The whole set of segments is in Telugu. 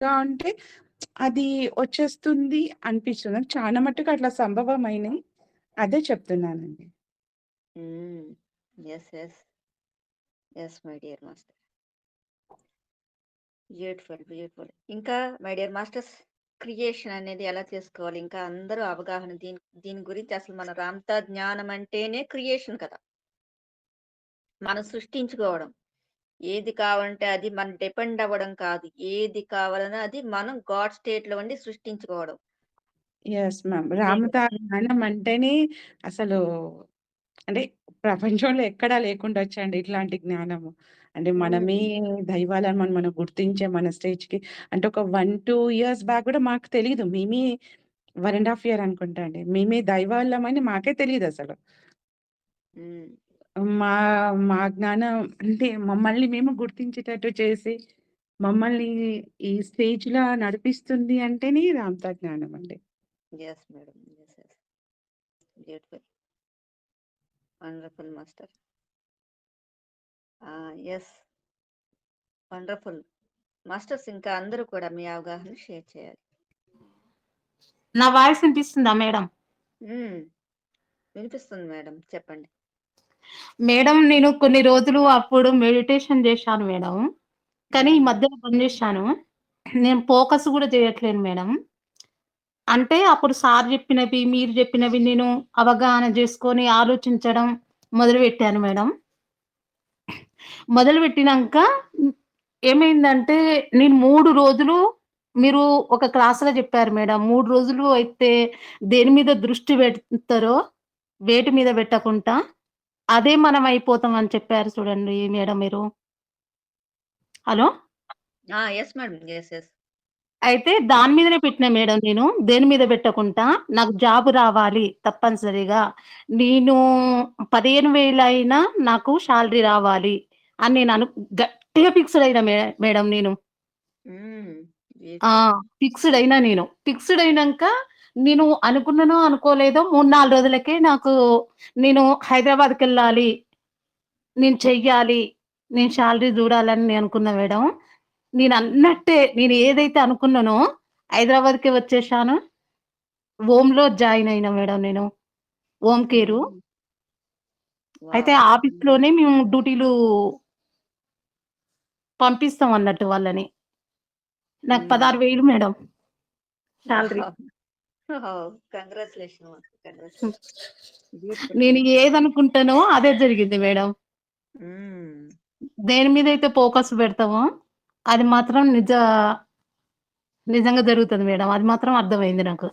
గా అంటే అది వచ్చేస్తుంది అనిపిస్తుంది. నాకు చాలా మట్టుకు అట్లా సంభవమైనయి. అదే చెప్తున్నానండి. Yes yes. Yes. My dear master. Beautiful. Beautiful. ఇంకా మై డియర్ మాస్టర్స్ క్రియేషన్ అనేది ఎలా చేసుకోవాలి? ఇంకా అందరూ అవగాహన దీని దీని గురించి అసలు మన రామ్తా జ్ఞానం అంటేనే క్రియేషన్ కదా! మనం సృష్టించుకోవడం. ఏది కావాలంటే అది మనం డిపెండ్ అవ్వడం కాదు. ఏది కావాలన్నా అది మనం గాడ్ స్టేట్‌లో ఉండి సృష్టించుకోవడం. Yes ma'am. రామతా జ్ఞానం అంటేనే అసలు అంటే ప్రపంచంలో ఎక్కడా లేకుండొచ్చండి ఇట్లాంటి జ్ఞానము. అంటే మనమే. దైవాలని మనం మనం గుర్తించే మన స్టేజ్‌కి అంటే ఒక 1, 2 ఇయర్స్ బ్యాక్ గూడా మాకు తెలీదు. మేమే 1 ½ ఇయర్ అనుకుంటా అండి. మేమే దైవాలమని మాకే తెలీదసలు. హ్మ్. మా మా జ్ఞానం అంటే మమ్మల్ని మేము గుర్తించేటట్టు చేసి, మమ్మల్ని ఈ స్టేజ్‌లా నడిపిస్తుంది అంటేనే రామతా జ్ఞానం అండి. Yes madam. Yes. Beautiful. Wonderful master. ఆ! యెస్. వండర్‌ఫుల్. మాస్టర్స్ ఇంకా అందరూ కూడా మీ అవగాహన షేర్ చేయాలి. నా వాయిస్ వినిపిస్తుందా మేడం? హ్మ్. వినిపిస్తుంది మేడం. చెప్పండి. మేడం నేను కొన్ని రోజులు అప్పుడు మెడిటేషన్ చేశాను మేడం. కానీ ఈ మధ్యలో బంద్ చేశాను నేను ఫోకస్ కూడా చేయట్లేను మేడం. అంటే అప్పుడు సార్ చెప్పినవి మీరు చెప్పినవి నేను అవగాహన చేసుకొని ఆలోచించడం మొదలుపెట్టాను మేడం. మొదలు పెట్టినాక ఏమైందంటే నేను మూడు రోజులు మీరు ఒక క్లాస్‌లో చెప్పారు మేడం. మూడు రోజులు అయితే దేని మీద దృష్టి పెడతారో వేటి మీద పెట్టకుండా అదే మనం అయిపోతాం అని చెప్పారు చూడండి మేడం మీరు. హలో! Yes madam. అయితే దాని మీదనే పెట్టినా మేడం నేను. దేని మీద పెట్టకుంటా. నాకు జాబ్ రావాలి తప్పనిసరిగా. నేను 15,000 అయినా నాకు సాలరీ రావాలి అని నేను అను గట్టిగా ఫిక్స్‌డ్ అయినా మేడం నేను. ఫిక్స్‌డ్ అయినా నేను. ఫిక్స్‌డ్ అయినంక నేను అనుకున్నానో, అనుకోలేదో 3, 4 రోజులకే నాకు నేను హైదరాబాద్‌కెళ్ళాలి. నేను చెయ్యాలి. నేను సాలరీ చూడాలని నేను అనుకున్నా మేడం. నేను. అన్నట్టే నేను ఏదైతే అనుకున్నానో హైదరాబాద్‌కే వచ్చేసాను. ఓమ్‌లో జాయిన్ అయినా మేడం నేను. Ohm care. అయితే. ఆఫీస్‌లోనే మేము డ్యూటీలు పంపిస్తాం అన్నట్టు వాళ్ళని. నాకు హ్మ్. 16,000 మేడం. సాలరీ. నేను. ఏదనుకుంటానో అదే జరిగింది మేడం. హ్మ్. దేని మీదైతే ఫోకస్ పెడతామో అది మాత్రం నిజ నిజంగా జరుగుతది మేడం. అది మాత్రం అర్థమైంది నాకు.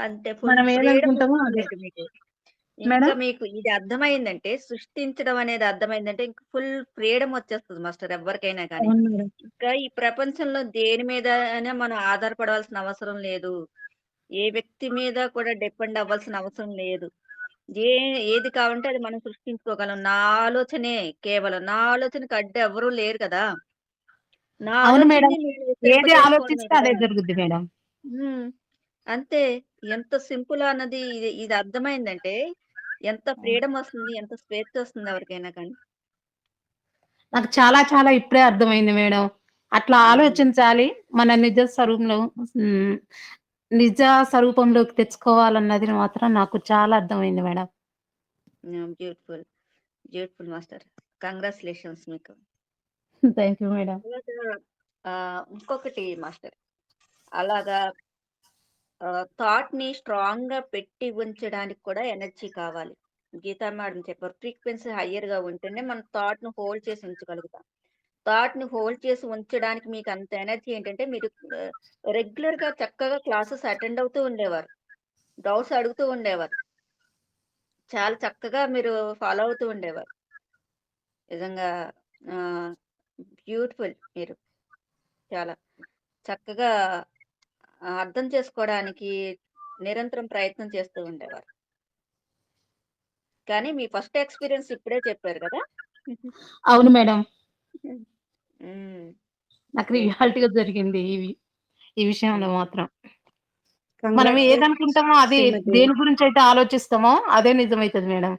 అంటే మనం ఏదనుకుంటామో అదే. ఇంక మీకు. మేడం? ఇంకా మీకు ఇది అర్థమైందంటే సృష్టించడం అనేది అర్థమైందంటే ఇంక ఫుల్ ఫ్రీడమ్ వచ్చేస్తది మాస్టర్. అవును మేడం. ఇంకా ఈ ప్రపంచంలో దేని మీదైనా మనం ఆధారపడాల్సిన అవసరం లేదు. ఏ వ్యక్తి మీద కూడా డిపెండ్ అవ్వాల్సిన అవసరం లేదు. ఏ ఏది కావాలంటే అది మనం సృష్టించుకోగలం. నా ఆలోచనే కేవలం. నా ఆలోచనకి అడ్డు ఎవ్వరు లేరు కదా! నా అవును మేడం. ఆలోచనని నేను ఏది విస్తరింపజేసుకోవడమే ఆలోచిస్తే కదా! అదే జరుగుద్ది మేడం. హ్మ్. అంతే. ఎంత సింపుల్ అన్నది ఇది ఇది అర్థమైందంటే ఎంత ఫ్రీడమ్ వస్తుంది. ఎంత స్వేచ్ఛ వస్తుంది ఎవరికైనా కానీ. నాకు చాలా చాలా ఇప్పుడే అర్థమైంది మేడం. అట్లా. ఆలోచించాలి. మన నిజ స్వరూపంలో. నిజ స్వరూపంలోకి తెచ్చుకోవాలన్నది మాత్రం నాకు చాలా అర్థమైంది madam. Beautiful. Beautiful master. Congratulations మీకు. Thank you madam. ఇంకొకటి మాస్టర్. అలాగా ఆహ్, థాట్‌ని స్ట్రాంగ్‌గా పెట్టి ఉంచడానికి కూడా ఎనర్జీ కావాలి. గీతా మేడం చెప్పారు. ఫ్రీక్వెన్సీ హైయర్‌గా ఉంటేనే మనం థాట్‌ని హోల్డ్ చేసి ఉంచగలుగుతాం. థాట్‌ని హోల్డ్ చేసి ఉంచడానికి మీకు అంత ఎనర్జీ ఏంటంటే మీరు రెగ్యులర్ రెగ్యులర్‌గా చక్కగా క్లాసెస్ అటెండ్ అవుతూ ఉండేవారు. డౌట్స్ అడుగుతూ ఉండేవారు. చాలా చక్కగా మీరు ఫాలో అవుతూ ఉండేవారు. నిజంగా బ్యూటిఫుల్ మీరు. చాలా చక్కగా అర్థం చేసుకోవడానికి నిరంతరం ప్రయత్నం చేస్తూ ఉండేవారు. కానీ మీ ఫస్ట్ ఎక్స్‌పీరియన్స్ ఇప్పుడే చెప్పారు కదా! అవును మేడం. నాకు. రియాలిటీగా జరిగింది ఇవి. ఈ విషయంలో. మాత్రం. మనం ఏదనుకుంటామో అది. దేని గురించైతే ఆలోచిస్తామో అదే నిజమైతది madam.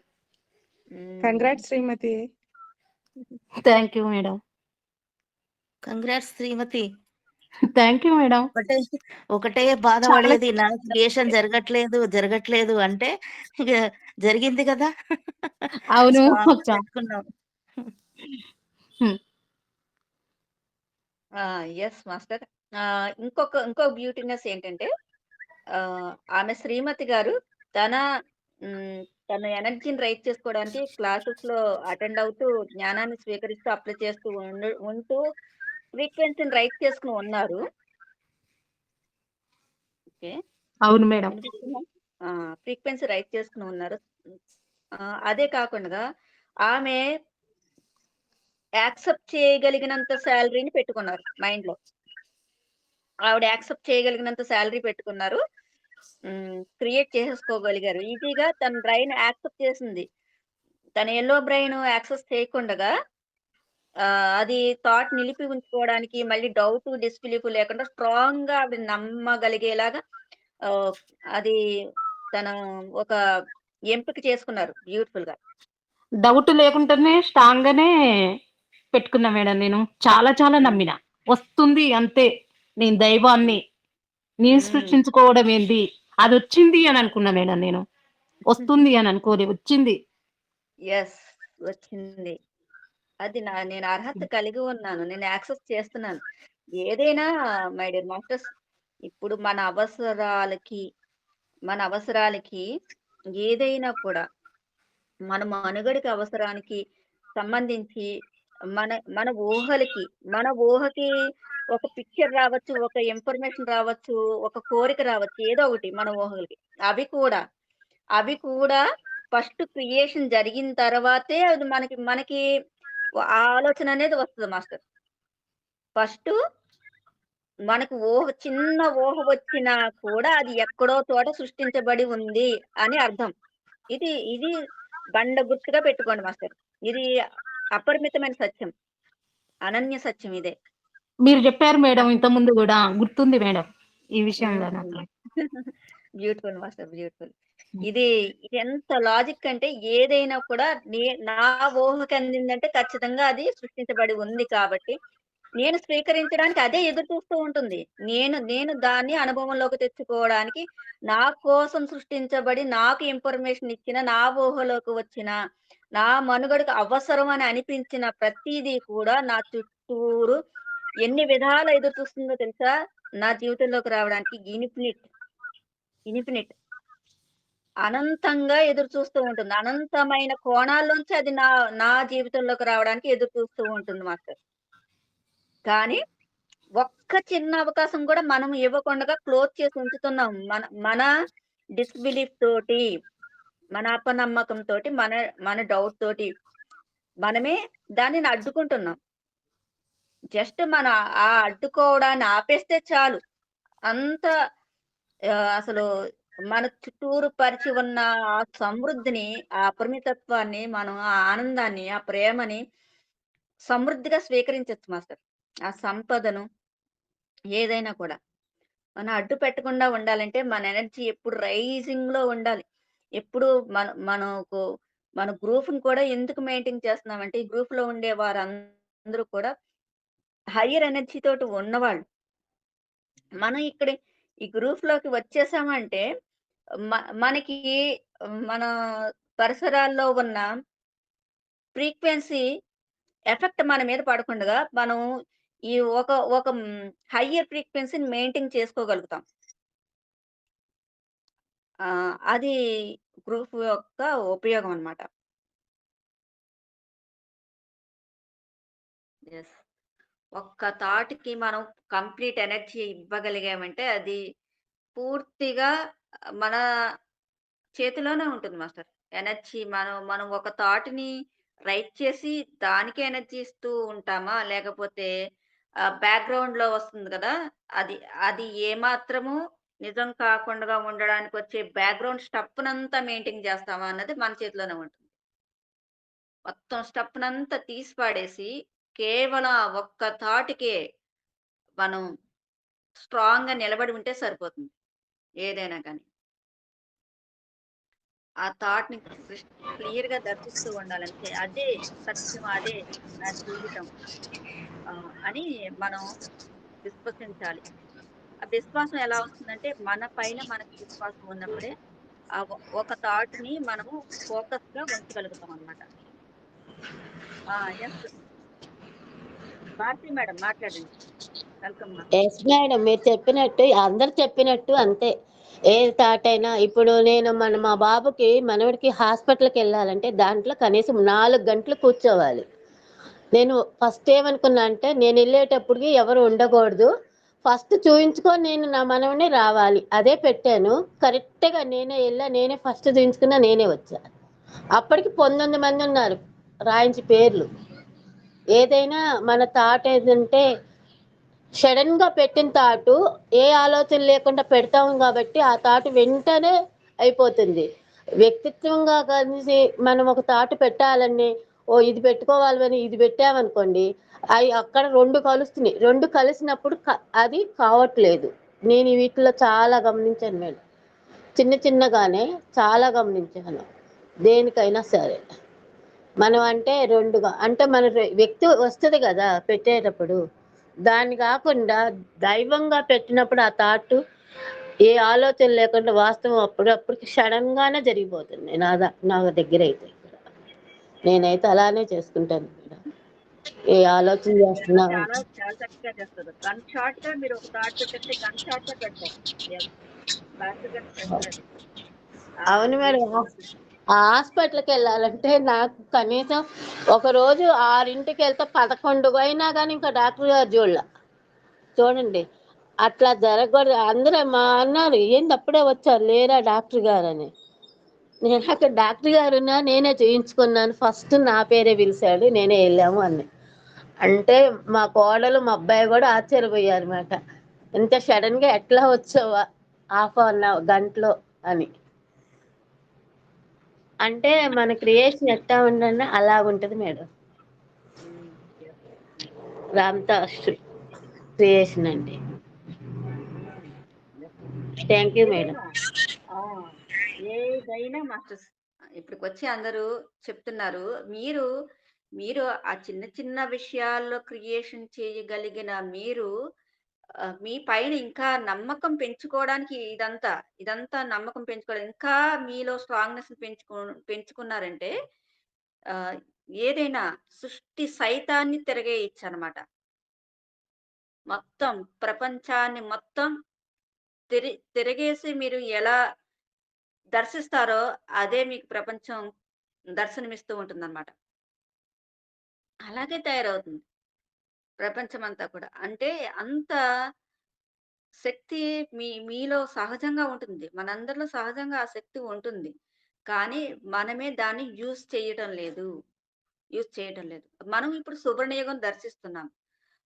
Hmm. Congrats Srimathi. Thank you madam. Congrats Srimathi. Thank you madam. ఒకటే ఒకటే బాధ చాలా పడేది నా క్రియేషన్ జరగట్లేదు, జరగట్లేదు అంటే జరిగింది కదా! అవును. Yes master. ఇంకొక ఇంకో బ్యూటీనెస్ ఏంటంటే ఆమె శ్రీమతి గారు తన తన ఎనర్జీని రైజ్ చేసుకోవడానికి క్లాసెస్‌లో అటెండ్ అవుతూ, జ్ఞానాన్ని స్వీకరిస్తూ, అప్లై చేస్తూ ఉండు ఉంటూ ఫ్రీక్వెన్సీని రైజ్ చేసుకొని ఉన్నారు. ఓకే. అవును మేడం. ఫ్రీక్వెన్సీ రైజ్ చేసుకొని ఉన్నారు. అదే కాకుండా ఆమె యాక్సెప్ట్ చేయగలిగినంత సాలరీని పెట్టుకున్నారు మైండ్‌లో. ఆవిడ యాక్సెప్ట్ చేయగలిగినంత సాలరీ పెట్టుకున్నారు. క్రియేట్ చేసేసుకోగలిగారు. ఈజీగా తన బ్రైన్ యాక్సెప్ట్ చేసింది. తన యెల్లో బ్రైన్ యాక్సెస్ చేయకుండగా ఆహ్, అది థాట్ నిలిపి ఉంచుకోవడానికి మళ్ళీ డౌట్, డిస్‌బిలీఫ్ లేకుండా స్ట్రాంగ్‌గా ఆవిడ నమ్మగలిగేలాగా అది తను ఒక ఎంపిక చేసుకున్నారు బ్యూటిఫుల్‌గా. డౌట్ లేకుండానే స్ట్రాంగ్‌గానే పెట్టుకున్నా మేడం నేను. చాలా చాలా. నమ్మిన. వస్తుంది అంతే. నేను దైవాన్ని. నేను. సృష్టించుకోవడం ఏంది? అదొచ్చింది అని అనుకున్నా మేడం నేను. వస్తుంది అని అనుకోలే. వచ్చింది. యెస్. వచ్చింది. అది నా నేను అర్హత. కలిగి ఉన్నాను. నేను యాక్సెస్ చేస్తున్నాను. ఏదైనా మై డియర్ మాస్టర్స్ ఇప్పుడు మన అవసరాలకి, మన అవసరాలకి ఏదైనా కూడా మన మనుగడకి అవసరానికి సంబంధించి మన మన ఊహలకి, మన ఊహకి ఒక పిక్చర్ రావచ్చు, ఒక ఇన్ఫర్మేషన్ రావచ్చు, ఒక కోరిక రావచ్చు. ఏదో ఒకటి మన ఊహలకి. అవి కూడా, అవి కూడా ఫస్ట్ క్రియేషన్ జరిగిన తర్వాతే అది మనకి మనకి ఆ ఆలోచన అనేది వస్తది మాస్టర్. ఫస్టు మనకు ఊహ చిన్న ఊహ వచ్చినా కూడా అది ఎక్కడో చోట సృష్టించబడి ఉంది అని అర్థం. ఇది ఇది బండ గుర్తుగా పెట్టుకోండి మాస్టర్. ఇది అపరిమితమైన సత్యం. అనన్య సత్యం ఇదే. మీరు చెప్పారు మేడం ఇంతకుముందు గూడా. గుర్తుంది మేడం. ఈ విషయంలో. నాకు. Beautiful master beautiful. ఇది ఇది ఎంత లాజిక్ అంటే ఏదైనా కూడా నే నా ఊహకి అందిందంటే ఖచ్చితంగా అది సృష్టించబడి ఉంది కాబట్టి, నేను స్వీకరించడానికి అదే ఎదురు చూస్తూ ఉంటుంది. నేను నేను దాన్ని అనుభవంలోకి తెచ్చుకోవడానికి నా కోసం సృష్టించబడి నాకు ఇన్ఫర్మేషన్ ఇచ్చిన, నా ఊహలోకి వచ్చిన, నా మనుగడకు అవసరం అని అనిపించిన ప్రతిదీ కూడా నా చుట్టూరు ఎన్ని విధాలు ఎదురు చూస్తుందో తెలుసా? నా జీవితంలోకి రావడానికి ఇన్ఫినిట్. ఇన్ఫినిట్. అనంతంగా ఎదురు చూస్తూ ఉంటుంది. అనంతమైన కోణాల్లోంచి అది నా నా జీవితంలోకి రావడానికి ఎదురు చూస్తూ ఉంటుంది మాస్టర్. కానీ ఒక్క చిన్న అవకాశం కూడా మనం ఇవ్వకుండా క్లోజ్ చేసి ఉంచుతున్నాం. మన మన డిస్‌బిలీఫ్ తోటి, మన అపనమ్మకంతోటి, మన మన డౌట్ తోటి మనమే దానిని అడ్డుకుంటున్నాం. జస్ట్ మన ఆ అడ్డుకోవడాన్ని ఆపేస్తే చాలు. అంత అసలు మన చుట్టూరు పరిచి ఉన్న ఆ సమృద్ధిని, ఆ అపరిమితత్వాన్ని మనం ఆ ఆనందాన్ని, ఆ ప్రేమని సమృద్ధిగా స్వీకరించవచ్చు మాస్టర్. ఆ సంపదను ఏదైనా కూడా. మనం అడ్డు పెట్టకుండా ఉండాలంటే మన ఎనర్జీ ఎప్పుడు రైజింగ్లో ఉండాలి. ఎప్పుడు మన మనకు మన గ్రూప్‌ని కూడా ఎందుకు మెయింటైన్ చేస్తున్నామంటే, ఈ గ్రూప్‌లో ఉండే వారందరూ కూడా హైయర్ ఎనర్జీ తోటి ఉన్నవాళ్ళు. మనం ఇక్కడ ఈ గ్రూప్లోకి వచ్చేసామంటే మనకి మన పరిసరాల్లో ఉన్న ఫ్రీక్వెన్సీ ఎఫెక్ట్ మన మీద పడకుండగా మనం ఈ ఒక ఒక హయ్యర్ ఫ్రీక్వెన్సీని మెయింటైన్ చేసుకోగలుగుతాం. అది గ్రూప్ యొక్క ఉపయోగం అన్నమాట. ఒక్క థాట్‌కి మనం కంప్లీట్ ఎనర్జీ ఇవ్వగలిగామంటే అది పూర్తిగా మన చేతిలోనే ఉంటుంది మాస్టర్. ఎనర్జీ మనం మనం ఒక థాట్‌ని రైట్ చేసి దానికి ఎనర్జీ ఇస్తూ ఉంటామా? లేకపోతే ఆహ్, బ్యాక్‌గ్రౌండ్‌లో వస్తుంది కదా! అది అది ఏమాత్రము నిజం కాకుండా ఉండడానికి వచ్చే బ్యాక్‌గ్రౌండ్ స్టప్నంతా మెయింటైన్ చేస్తామా అన్నది మన చేతిలోనే ఉంటుంది. మొత్తం స్టప్నంతా తీసి పాడేసి కేవలం ఒక్క థాట్‌కే మనం స్ట్రాంగ్‌గా నిలబడి ఉంటే సరిపోతుంది. ఏదైనా కానీ ఆ థాట్ని క్లియర్గా దర్శిస్తూ ఉండాలంటే అదే సత్యం. అదే నా జీవితం. అని మనం విశ్వసించాలి ఆ విశ్వాసం ఎలా వస్తుందంటే మన పైన మనకు విశ్వాసం ఉన్నప్పుడే ఆ ఒక థాట్ని మనము ఫోకస్గా ఉంచగలుగుతాం అనమాట ఎస్ భారతి మేడం మాట్లాడండి. ఎస్ మేడం మీరు చెప్పినట్టు అందరు చెప్పినట్టు అంతే. ఏ థాట్ అయినా ఇప్పుడు నేను మన మా బాబుకి మనవడికి హాస్పిటల్కి వెళ్ళాలంటే దాంట్లో కనీసం నాలుగు గంటలు కూర్చోవాలి. నేను ఫస్ట్ ఏమనుకున్నా అంటే నేను వెళ్ళేటప్పటికి ఎవరు ఉండకూడదు. ఫస్ట్ చూయించుకొని నేను నా మనవిని రావాలి. అదే పెట్టాను. కరెక్ట్గా నేనే వెళ్ళా నేనే ఫస్ట్ చూయించుకున్నా నేనే వచ్చా. అప్పటికి పంతొమ్మిది మంది ఉన్నారు రాయించి పేర్లు. ఏదైనా మన థాట్ ఏంటంటే సడన్గా పెట్టిన తాటు ఏ ఆలోచన లేకుండా పెడతాం కాబట్టి ఆ తాటు వెంటనే అయిపోతుంది. వ్యక్తిత్వంగా కలిసి మనం ఒక థాట్ పెట్టాలని ఓ ఇది పెట్టుకోవాలని ఇది పెట్టామనుకోండి అవి అక్కడ రెండు కలుస్తున్నాయి. రెండు కలిసినప్పుడు అది కావట్లేదు. నేను వీటిలో చాలా గమనించాను మేడం. చిన్న చిన్నగానే చాలా గమనించాను. దేనికైనా సరే. మనం అంటే రెండుగా అంటే మన వ్యక్తి వస్తుంది కదా పెట్టేటప్పుడు దాన్ని కాకుండా దైవంగా పెట్టినప్పుడు ఆ థాట్ ఏ ఆలోచన లేకుండా వాస్తవం అప్పుడు అప్పటికి సడన్ గానే జరిగిపోతుంది. నా ద- నా దగ్గర అయితే నేనైతే అలానే చేసుకుంటాను మేడం ఏ ఆలోచన చేస్తున్నా అవును మేడం. ఆ హాస్పిటల్కి వెళ్ళాలంటే నాకు కనీసం ఒక రోజు ఆరింటికి వెళ్తే పదకొండు అయినా కానీ ఇంకా డాక్టర్ గారు చూడాల. చూడండి అట్లా జరగకూడదు. అందరూ మా అన్నారు ఏంది అప్పుడే వచ్చారు? లేరా డాక్టర్ గారు అని నేను అక్కడ డాక్టర్ గారు ఉన్నా నేనే చేయించుకున్నాను. ఫస్ట్ నా పేరే పిలిచాడు నేనే వెళ్ళాము అని. అంటే మా కోడలు మా అబ్బాయి కూడా ఆశ్చర్యపోయారు అనమాట ఇంత సడన్గా ఎట్లా వచ్చావా? హాఫ్ అన్ అవర్ గంటలో అని. అంటే మన క్రియేషన్ ఎట్లా ఉండండి అలా ఉంటది మేడం. ఉమ్, క్రియేషన్ అండి. Thank you madam. ఆ, ఏదైనా మాస్టర్స్ ఇప్పటికి వచ్చి అందరూ చెప్తున్నారు. మీరు మీరు ఆ చిన్న చిన్న విషయాల్లో క్రియేషన్ చేయగలిగిన మీరు మీ పైన ఇంకా నమ్మకం పెంచుకోవడానికి ఇదంతా ఇదంతా నమ్మకం పెంచుకోవడం ఇంకా మీలో స్ట్రాంగ్నెస్ పెంచుకో పెంచుకున్నారంటే ఆ, ఏదైనా సృష్టి సైతాన్ని తిరగేయచ్చు అనమాట మొత్తం ప్రపంచాన్ని మొత్తం తిరి తిరగేసి మీరు ఎలా దర్శిస్తారో అదే మీకు ప్రపంచం దర్శనమిస్తూ ఉంటుందన్నమాట. అలాగే తయారవుతుంది. ప్రపంచం అంతా కూడా. అంటే అంత శక్తి మీ మీలో సహజంగా ఉంటుంది. మనందరిలో సహజంగా ఆ శక్తి ఉంటుంది. కానీ మనమే దాన్ని యూజ్ చేయటం లేదు. యూజ్ చేయటం లేదు. మనం ఇప్పుడు సువర్ణయుగం దర్శిస్తున్నాం.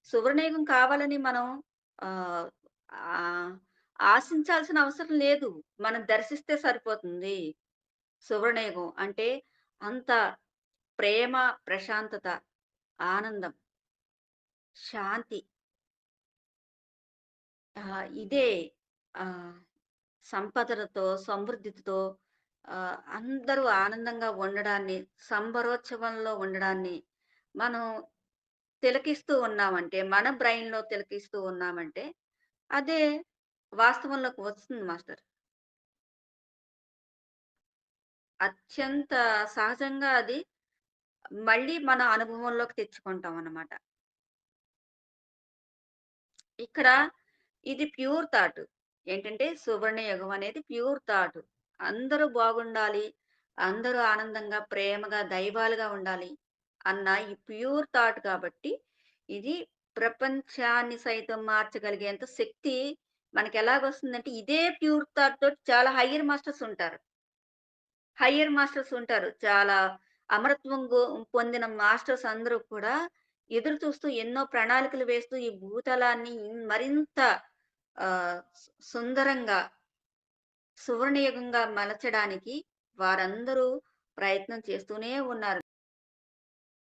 సువర్ణయుగం కావాలని మనం ఆ, ఆశించాల్సిన అవసరం లేదు. మనం దర్శిస్తే సరిపోతుంది సువర్ణయుగం. అంటే అంత ప్రేమ ప్రశాంతత ఆనందం. శాంతి. ఆ, ఇదే ఆ, సంపదలతో సమృద్ధితో ఆ, అందరూ ఆనందంగా ఉండడాన్ని సంబరోత్సవంలో ఉండడాన్ని మనం తిలకిస్తూ ఉన్నామంటే మన బ్రెయిన్లో తిలకిస్తూ ఉన్నామంటే అదే వాస్తవంలోకి వస్తుంది మాస్టర్. అత్యంత సహజంగా అది మళ్ళీ మన అనుభవంలోకి తెచ్చుకుంటాం అన్నమాట. ఇక్కడ ఇది ప్యూర్ థాట్. ఏంటంటే సువర్ణ యుగం అనేది ప్యూర్ థాట్. అందరూ బాగుండాలి అందరూ ఆనందంగా ప్రేమగా దైవాలుగా ఉండాలి అన్న ఈ ప్యూర్ థాట్ కాబట్టి ఇది ప్రపంచాన్ని సైతం మార్చగలిగేంత శక్తి మనకి ఎలాగొస్తుందంటే ఇదే ప్యూర్ థాట్ తోటి చాలా హయ్యర్ మాస్టర్స్ ఉంటారు. హయ్యర్ మాస్టర్స్ ఉంటారు. చాలా అమరత్వం పొందిన మాస్టర్స్ అందరూ కూడా ఎదురు చూస్తూ ఎన్నో ప్రణాళికలు వేస్తూ ఈ భూతలాన్ని మరింత ఆ సు- సుందరంగా సువర్ణయుగంగా మలచడానికి వారందరూ ప్రయత్నం చేస్తూనే ఉన్నారు.